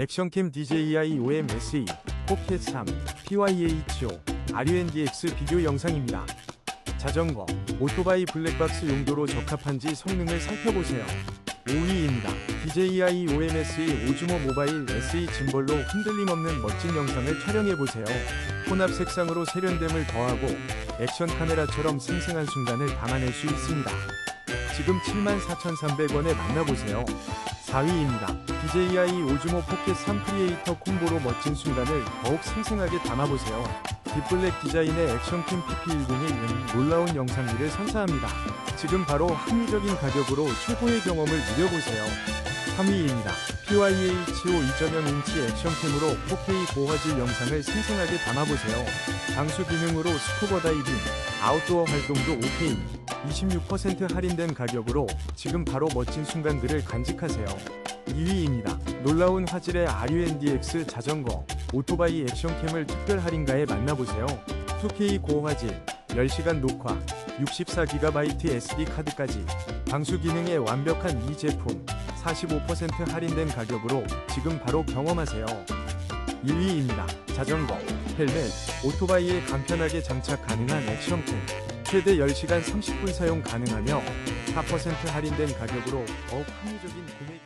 액션캠 DJI OM-SE, 포켓 3, PYHO, RUNDX 비교 영상입니다. 자전거, 오토바이 블랙박스 용도로 적합한지 성능을 살펴보세요. 5위입니다. DJI OM-SE 오즈모 모바일 SE 짐벌로 흔들림 없는 멋진 영상을 촬영해보세요. 혼합 색상으로 세련됨을 더하고 액션 카메라처럼 생생한 순간을 담아낼 수 있습니다. 지금 74,300원에 만나보세요. 4위입니다. DJI 오즈모 포켓 3 크리에이터 콤보로 멋진 순간을 더욱 생생하게 담아보세요. 딥블랙 디자인의 액션캠 PP101은 놀라운 영상미를 선사합니다. 지금 바로 합리적인 가격으로 최고의 경험을 누려보세요. 3위입니다. PYHO 2.0인치 액션캠으로 4K 고화질 영상을 생생하게 담아보세요. 방수 기능으로 스쿠버 다이빙, 아웃도어 활동도 OK. 26% 할인된 가격으로 지금 바로 멋진 순간들을 간직하세요. 2위입니다. 놀라운 화질의 RUNDX 자전거, 오토바이 액션캠을 특별 할인가에 만나보세요. 2K 고화질, 10시간 녹화, 64GB SD 카드까지 방수 기능의 완벽한 이 제품 45% 할인된 가격으로 지금 바로 경험하세요. 1위입니다. 자전거, 헬멧, 오토바이에 간편하게 장착 가능한 액션캠 최대 10시간 30분 사용 가능하며 4% 할인된 가격으로 더욱 합리적인 구매